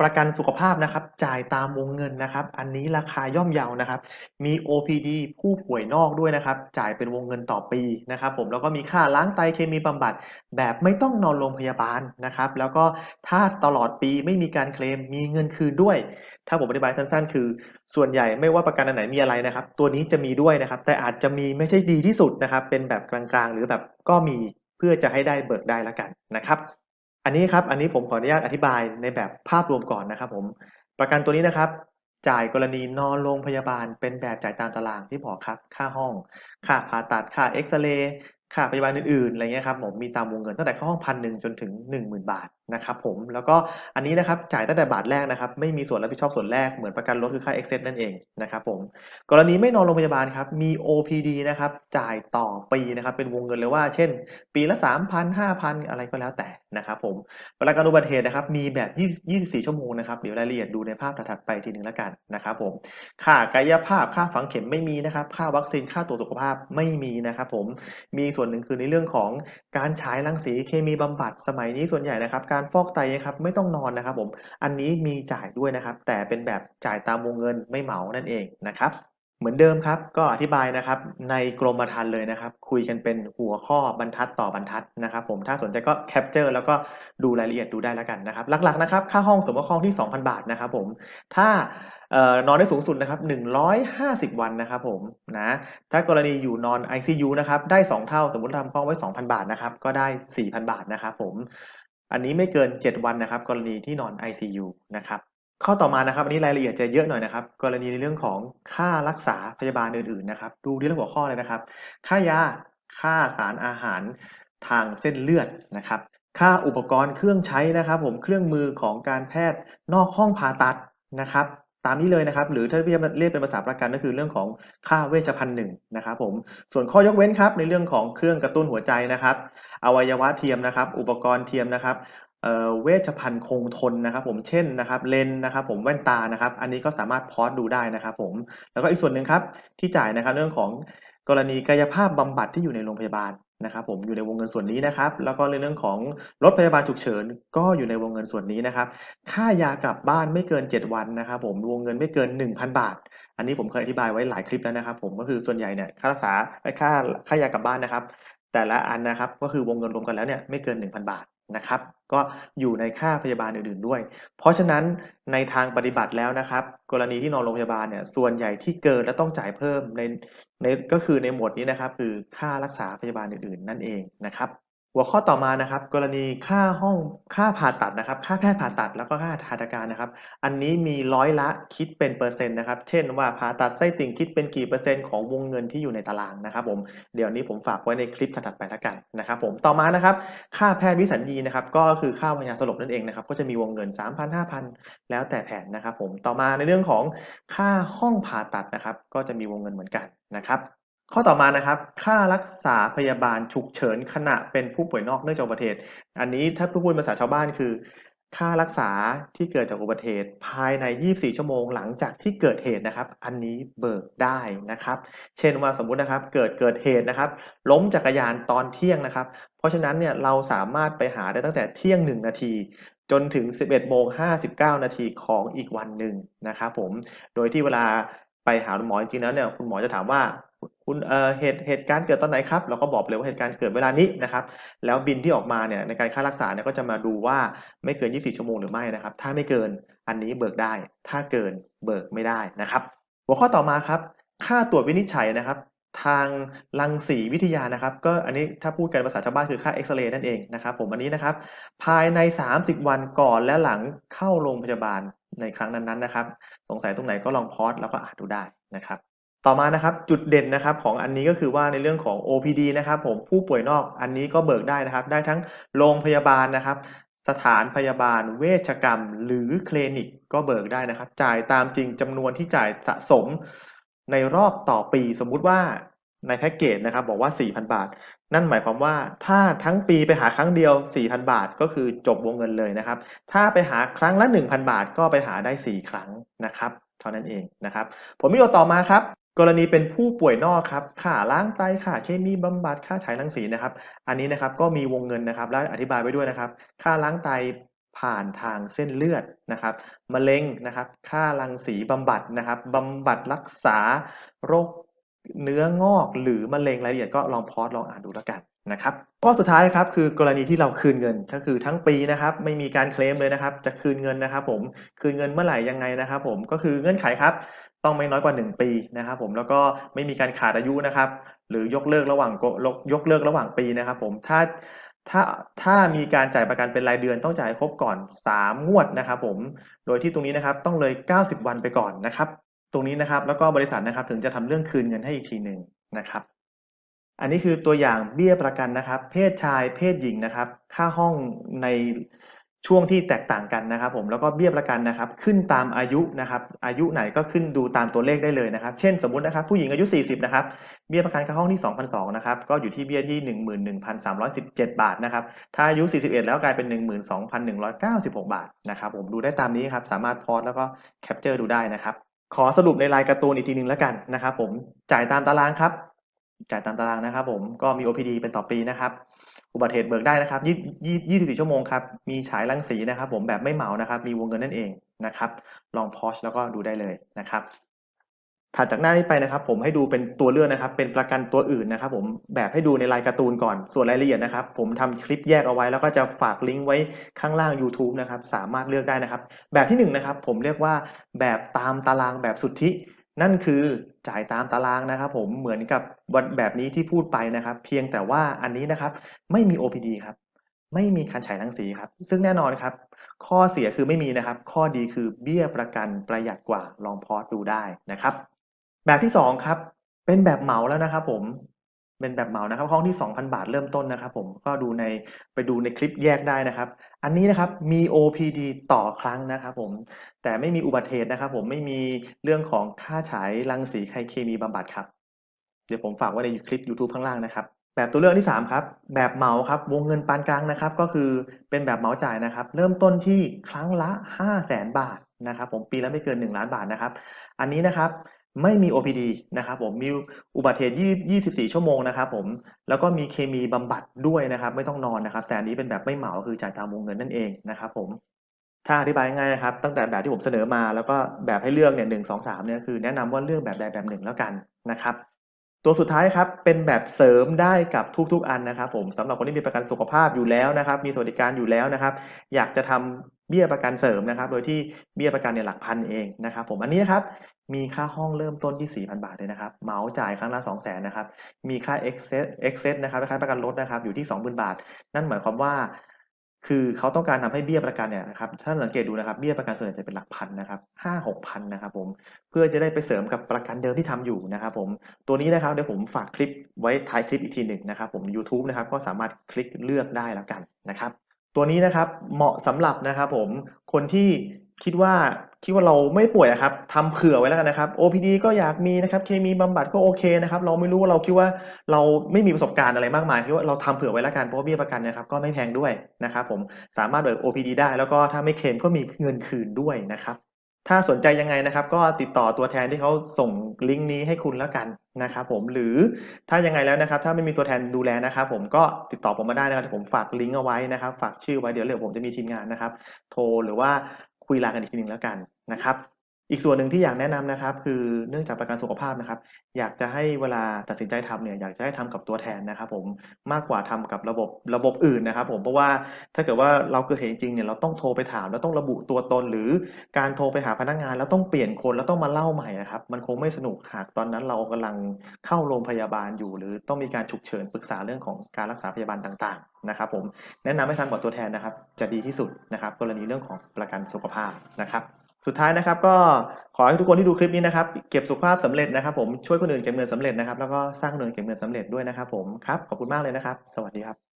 ประกันสุขภาพนะครับ จ่ายตามวงเงินนะครับ อันนี้ราคาย่อมเยาวนะครับ มี OPD ผู้ป่วยนอกด้วยนะครับ จ่ายเป็นวงเงินต่อปีนะครับ ผมแล้วก็มีค่าล้างไตเคมีบำบัด แบบไม่ต้องนอนโรงพยาบาลนะครับ แล้วก็ถ้าตลอดปีไม่มีการเคลมมีเงินคืนด้วย ถ้าผมอธิบายสั้นๆ คือ ส่วนใหญ่ไม่ว่าประกันอันไหนมีอะไรนะครับ ตัวนี้จะมีด้วยนะครับ แต่อาจจะมีไม่ใช่ดีที่สุดนะครับ เป็นแบบกลางๆ หรือแบบก็มีเพื่อจะให้ได้เบิกได้แล้วกันนะครับ อันนี้ครับ อันนี้ผมขออนุญาตอธิบายในแบบภาพรวมก่อนนะครับผม ประกันตัวนี้นะครับ จ่ายกรณีนอนโรงพยาบาล เป็นแบบจ่ายตามตารางที่บอกครับ ค่าห้อง ค่าผ่าตัด ค่าเอ็กซเรย์ ค่าพยาบาลอื่นๆ อะไรเงี้ยครับผม มีตามวงเงินตั้งแต่ค่าห้องพันหนึ่งจนถึง 10,000 บาทนะครับผมแล้วก็อันนี้นะครับจ่ายตั้งแต่บาทแรกนะครับ ไม่มีส่วนรับผิดชอบส่วนแรกเหมือนประกันรถคือค่า excess นั่นเองนะครับผมกรณีไม่นอนโรงพยาบาลครับมี OPD นะครับจ่ายต่อปีนะครับเป็นวงเงินเลยว่า เช่น ปีละ 3,000 5,000 อะไรก็แล้วแต่นะครับผมประกันอุบัติเหตุนะครับมีแบบ20 24ชั่วโมงนะครับเดี๋ยวรายละเอียดดูในภาพถัดไปทีหนึ่งแล้วกันนะครับผมค่ากายภาพค่าฝังเข็มไม่มีนะครับค่าวัคซีนค่าตรวจสุขภาพไม่มีนะครับผมมีส่วนหนึ่งคือในเรื่องของการฉายรังสีเคมีบำบัดสมัยนี้ส่วนใหญ่นะครับการฟอกไตนะครับไม่ต้องนอนนะครับผมอันนี้มีจ่ายด้วยนะครับ แต่เป็นแบบจ่ายตามวงเงินไม่เหมานั่นเองนะครับ เหมือนเดิมครับ ก็อธิบายนะครับในกรมธรรม์เลยนะครับ คุยกันเป็นหัวข้อบรรทัดต่อบรรทัดนะครับ ผมถ้าสนใจก็แคปเจอร์แล้วก็ดูรายละเอียดดูได้แล้วกันนะครับ หลักๆนะครับค่าห้องสมมติห้องที่ 2,000 บาทนะครับ ผมถ้านอนได้สูงสุดนะครับ150 วันนะครับผมนะ ถ้ากรณีอยู่นอน ICU นะครับ ได้ 2 เท่า สมมุติทำห้องไว้ 2,000 บาทนะครับ ก็ได้ 4,000 บาทนะครับผม อันนี้ไม่เกิน 7 วันนะครับ กรณีที่นอน ICU นะครับข้อต่อมานะครับอันนี้รายละเอียดจะเยอะหน่อยนะครับ กรณีในเรื่องของค่ารักษาพยาบาลอื่นๆนะครับ ดูที่เรื่องหัวข้อเลยนะครับ ค่ายาค่าสารอาหารทางเส้นเลือดนะครับ ค่าอุปกรณ์เครื่องใช้นะครับ ผมเครื่องมือของการแพทย์นอกห้องผ่าตัดนะครับ ตามนี้เลยนะครับ หรือถ้าเรียกเรียกเป็นภาษาประกันก็คือเรื่องของค่าเวชภัณฑ์หนึ่งนะครับผมส่วนข้อยกเว้นครับในเรื่องของเครื่องกระตุ้นหัวใจนะครับอวัยวะเทียมนะครับ อุปกรณ์เทียมนะครับเวชภัณฑ์คงทนนะครับ ผมเช่นนะครับเลนส์นะครับผมแว่นตานะครับ อันนี้ก็สามารถพอสดูได้นะครับผมแล้วก็อีกส่วนหนึ่งครับที่จ่ายนะครับเรื่องของกรณีกายภาพบำบัดที่อยู่ในโรงพยาบาล นะครับผมอยู่ในวงเงินส่วนนี้นะครับ แล้วก็ในเรื่องของรถพยาบาลฉุกเฉิน ก็อยู่ในวงเงินส่วนนี้นะครับ ค่ายากลับบ้านไม่เกิน 7 วันนะครับ ผมวงเงินไม่เกิน 1,000 บาท อันนี้ผมเคยอธิบายไว้หลายคลิปแล้วนะครับ ผมก็คือส่วนใหญ่เนี่ยค่ารักษาค่าค่ายากลับบ้านนะครับ แต่ละอันนะครับก็คือวงเงินรวมกันแล้วเนี่ยไม่เกิน 1,000 บาท นะครับ ก็อยู่ในค่าพยาบาลอื่นๆด้วย เพราะฉะนั้นในทางปฏิบัติแล้วนะครับ กรณีที่นอนโรงพยาบาลเนี่ยส่วนใหญ่ที่เกินและต้องจ่ายเพิ่มในในก็คือในหมวดนี้นะครับ คือค่ารักษาพยาบาลอื่นๆ นั่นเองนะครับ หัวข้อต่อมานะครับ กรณีค่าห้องค่าผ่าตัดนะครับ ค่าแพทย์ผ่าตัดแล้วก็ค่าทันตการนะครับ อันนี้มีร้อยละคิดเป็นเปอร์เซ็นต์นะครับ เช่นว่าผ่าตัดไส้ติ่งคิดเป็นกี่เปอร์เซ็นต์ของวงเงินที่อยู่ในตารางนะครับ ผมเดี๋ยวนี้ผมฝากไว้ในคลิปถัดไปแล้วกันนะครับ ผมต่อมานะครับ ค่าแพทย์วิสัญญีนะครับ ก็คือค่าพยาสลบนั่นเองนะครับ ก็จะมีวงเงิน 3,000 5,000 แล้วแต่แผนนะครับ ผมต่อมาในเรื่องของค่าห้องผ่าตัดนะครับ ก็จะมีวงเงินเหมือนกันนะครับ ข้อต่อมานะครับ ค่ารักษาพยาบาลฉุกเฉินขณะเป็นผู้ป่วยนอกเนื่องจากอุบัติเหตุ อันนี้ถ้าพูดภาษาชาวบ้านคือ ค่ารักษาที่เกิดจากอุบัติเหตุภายใน 24 ชั่วโมงหลังจากที่เกิดเหตุนะครับ อันนี้เบิกได้นะครับ เช่นว่าสมมุตินะครับ เกิดเกิดเหตุนะครับ ล้มจักรยานตอนเที่ยงนะครับ เพราะฉะนั้นเนี่ยเราสามารถไปหาได้ตั้งแต่เที่ยง 1 นาทีจนถึง 11โมง59 นาทีของอีกวันหนึ่งนะครับผม โดยที่เวลาไปหาคุณหมอจริงๆแล้วเนี่ยคุณหมอจะถามว่า คุณเอ่อเหตุเหตุการณ์เกิดตอนไหนครับเราก็บอกเลยว่าเหตุการณ์เกิดเวลานี้นะครับแล้วบินที่ออกมาเนี่ยในการค่ารักษาเนี่ยก็จะมาดูว่าไม่เกิน 24 ชั่วโมงหรือไม่นะครับ ถ้าไม่เกินอันนี้เบิกได้ ถ้าเกินเบิกไม่ได้นะครับ หัวข้อต่อมาครับ ค่าตรวจวินิจฉัยนะครับ ทางรังสีวิทยานะครับ ก็อันนี้ถ้าพูดกันภาษาชาวบ้านคือค่าเอ็กซเรย์นั่นเองนะครับ ผมอันนี้นะครับ ภายใน 30 วันก่อนและหลังเข้าโรงพยาบาลในครั้งนั้นๆนะครับ สงสัยตรงไหนก็ลองพอสแล้วก็อ่านดูได้นะครับ ต่อมานะครับจุดเด่นนะครับของอันนี้ก็คือว่าในเรื่องของ OPD นะครับผมผู้ป่วยนอกอันนี้ก็เบิกได้นะครับ ได้ทั้งโรงพยาบาลนะครับ สถานพยาบาล เวชกรรม หรือคลินิกก็เบิกได้นะครับ จ่ายตามจริงจำนวนที่จ่ายสะสมในรอบต่อปี สมมุติว่าในแพ็กเกจนะครับบอกว่า 4,000 บาท นั่นหมายความว่าถ้าทั้งปีไปหาครั้งเดียว 4,000 บาทก็คือจบวงเงินเลยนะครับ ถ้าไปหาครั้งละ 1,000 บาท ก็ไปหาได้ 4 ครั้งนะครับ เท่านั้นเองนะครับ ผลประโยชน์ต่อมาครับ กรณีเป็นผู้ป่วยนอกครับค่าล้างไตค่าเคมีบำบัดค่าฉายรังสีนะครับ อันนี้นะครับก็มีวงเงินนะครับ และอธิบายไว้ด้วยนะครับ ค่าล้างไตผ่านทางเส้นเลือดนะครับมะเร็งนะครับ ค่ารังสีบำบัดนะครับบำบัดรักษาโรคเนื้องอกหรือมะเร็งรายละเอียดก็ลองพอสลองอ่านดูแล้วกันนะครับข้อสุดท้ายครับคือกรณีที่เราคืนเงินก็คือทั้งปีนะครับไม่มีการเคลมเลยนะครับ จะคืนเงินนะครับผมคืนเงินเมื่อไหร่ยังไงนะครับผมก็คือเงื่อนไขครับ ต้องไม่น้อยกว่า 1 ปีนะครับผมแล้วก็ไม่มีการขาดอายุนะครับ หรือยกเลิกระหว่างยกเลิกระหว่างปีนะครับผมถ้าถ้าถ้ามีการจ่ายประกันเป็นรายเดือนต้องจ่ายครบก่อน 3 งวดนะครับผมโดยที่ตรงนี้นะครับต้องเลย 90 วันไปก่อนนะครับ ตรงนี้นะครับแล้วก็บริษัทนะครับถึงจะทำเรื่องคืนเงินให้อีกทีหนึ่งนะครับ อันนี้คือตัวอย่างเบี้ยประกันนะครับ เพศชายเพศหญิงนะครับ ค่าห้องใน ช่วงที่แตกต่างกันนะครับผมแล้วก็เบี้ยประกันนะครับ ขึ้นตามอายุนะครับ อายุไหนก็ขึ้นดูตามตัวเลขได้เลยนะครับ เช่นสมมุตินะครับ ผู้หญิงอายุ 40 นะครับ เบี้ยประกันค่าห้องที่2,200นะครับก็อยู่ที่เบี้ยที่ 11,317 บาทนะครับ ถ้าอายุ 41 แล้วกลายเป็น 12,196 บาทนะครับ ผมดูได้ตามนี้ครับ สามารถพอสแล้วก็แคปเจอร์ดูได้นะครับ ขอสรุปในรายการ์ตูนอีกทีนึงแล้วกันนะครับ ผมจ่ายตามตารางครับ จ่ายตามตารางนะครับผมก็มี OPD เป็นต่อปีนะครับ อุบัติเหตุเบิกได้นะครับยี่24 ชั่วโมงครับ มีฉายรังสีนะครับ ผมแบบไม่เหมานะครับ มีวงเงินนั่นเองนะครับ ลองพอชแล้วก็ดูได้เลยนะครับถัดจากหน้านี้ไปนะครับ ผมให้ดูเป็นตัวเลือกนะครับ เป็นประกันตัวอื่นนะครับ ผมแบบให้ดูในรายการ์ตูนก่อนส่วนรายละเอียดนะครับ ผมทำคลิปแยกเอาไว้ แล้วก็จะฝากลิงก์ไว้ข้างล่าง YouTube นะครับ สามารถเลือกได้นะครับ แบบที่1นนะครับ ผมเรียกว่าแบบตามตารางแบบสุทธิ นั่นคือจ่ายตามตารางนะครับผมเหมือนกับแบบนี้ที่พูดไปนะครับ เพียงแต่ว่าอันนี้นะครับไม่มี OPD ครับไม่มีการฉายรังสีครับ ซึ่งแน่นอนครับ ข้อเสียคือไม่มีนะครับ ข้อดีคือเบี้ยประกันประหยัดกว่าลองพอสดูได้นะครับ แบบที่ 2 ครับ เป็นแบบเหมาแล้วนะครับผม เป็นแบบเหมานะครับ ห้องที่ 2,000 บาทเริ่มต้นนะครับ ผมก็ดูในไปดูในคลิปแยกได้นะครับ อันนี้นะครับมี OPD ต่อครั้งนะครับผมแต่ไม่มีอุบัติเหตุนะครับ ผมไม่มีเรื่องของค่าฉายรังสีไคเคมีบำบัดครับ เดี๋ยวผมฝากไว้ในคลิป YouTube ข้างล่างนะครับ แบบตัวเลือกที่ 3 ครับ แบบเหมาครับ วงเงินปานกลางนะครับ ก็คือเป็นแบบเหมาจ่ายนะครับ เริ่มต้นที่ครั้งละ 5 0 0แสนบาทนะครับ ผมปีละไม่เกิน 1 ล้านบาทนะครับ อันนี้นะครับ ไม่มี OPD นะครับผมมีอุบัติเหตุ24 ชั่วโมงนะครับผมแล้วก็มีเคมีบำบัดด้วยนะครับ ไม่ต้องนอนนะครับ แต่อันนี้เป็นแบบไม่เหมาคือจ่ายตามวงเงินนั่นเองนะครับผมถ้าอธิบายง่ายนะครับ ตั้งแต่แบบที่ผมเสนอมาแล้วก็แบบให้เลือกเนี่ยหนึ่งสองสามเนี่ยคือแนะนำว่าเลือกแบบใดแบบหนึ่งแล้วกันนะครับ ตัวสุดท้ายครับเป็นแบบเสริมได้กับทุกๆอันนะครับผมสำหรับคนที่มีประกันสุขภาพอยู่แล้วนะครับ มีสวัสดิการอยู่แล้วนะครับ อยากจะทำเบี้ยประกันเสริมนะครับ โดยที่เบี้ยประกันเนี่ยหลักพันเองนะครับผมอันนี้นครับมีค่าห้องเริ่มต้นที่ 4,000 บาทเลยนะครับเหมาจ่ายครั้งละ 200,000นะครับมีค่า excess excess นะครับคล้ายประกันรถนะครับอยู่ที่ 20,000 บาท นั่นหมายความว่า คือเขาต้องการทำให้เบี้ยประกันเนี่ยนะครับถ้าสังเกตดูนะครับเบี้ยประกันส่วนใหญ่จะเป็นหลักพันนะครับห้าหกพันนะครับผมเพื่อจะได้ไปเสริมกับประกันเดิมที่ทำอยู่นะครับผมตัวนี้นะครับเดี๋ยวผมฝากคลิปไว้ท้ายคลิปอีกทีหนึ่งนะครับผม YouTube นะครับก็สามารถคลิกเลือกได้แล้วกันนะครับตัวนี้นะครับเหมาะสำหรับนะครับผมคนที่ คิดว่าคิดว่าเราไม่ป่วยครับทำเผื่อไว้แล้วกันนะครับ OPD ก็อยากมีนะครับ เคมีบำบัดก็โอเคนะครับ เราไม่รู้ว่าเราคิดว่าเราไม่มีประสบการณ์อะไรมากมายคิดว่าเราทำเผื่อไว้แล้วกันเพราะว่าเบี้ยประกันนะครับก็ไม่แพงด้วยนะครับผมสามารถเบิก OPD ได้แล้วก็ถ้าไม่เคลมก็มีเงินคืนด้วยนะครับถ้าสนใจยังไงนะครับก็ติดต่อตัวแทนที่เขาส่งลิงก์นี้ให้คุณแล้วกันนะครับผมหรือถ้ายังไงแล้วนะครับ ถ้าไม่มีตัวแทนดูแลนะครับผมก็ติดต่อผมมาได้นะครับผมฝากลิงก์เอาไว้นะครับ ฝากชื่อไว้เดี๋ยวเดี๋ยวผมจะมีทีมงานนะครับ โทรหรือว่า คุยลากันอีกทีหนึ่งแล้วกันนะครับ อีกส่วนหนึ่งที่อยากแนะนำนะครับ คือเนื่องจากประกันสุขภาพนะครับ อยากจะให้เวลาตัดสินใจทำเนี่ยอยากจะให้ทำกับตัวแทนนะครับ ผมมากกว่าทำกับระบบระบบอื่นนะครับ ผมเพราะว่าถ้าเกิดว่าเราเกิดเหตุจริงเนี่ยเราต้องโทรไปถามแล้วต้องระบุตัวตน หรือการโทรไปหาพนักงานแล้วต้องเปลี่ยนคนแล้วต้องมาเล่าใหม่นะครับ มันคงไม่สนุกหากตอนนั้นเรากำลังเข้าโรงพยาบาลอยู่ หรือต้องมีการฉุกเฉินปรึกษาเรื่องของการรักษาพยาบาลต่าง ๆ นะครับ ผมแนะนำให้ทำกับตัวแทนนะครับ จะดีที่สุดนะครับ กรณีเรื่องของประกันสุขภาพนะครับ สุดท้ายนะครับก็ขอให้ทุกคนที่ดูคลิปนี้นะครับเก็บสุขภาพสำเร็จนะครับ ผมช่วยคนอื่นเก็บเงินสำเร็จนะครับแล้วก็สร้างคนอื่นเก็บเงินสำเร็จด้วยนะครับ ผมครับขอบคุณมากเลยนะครับ สวัสดีครับ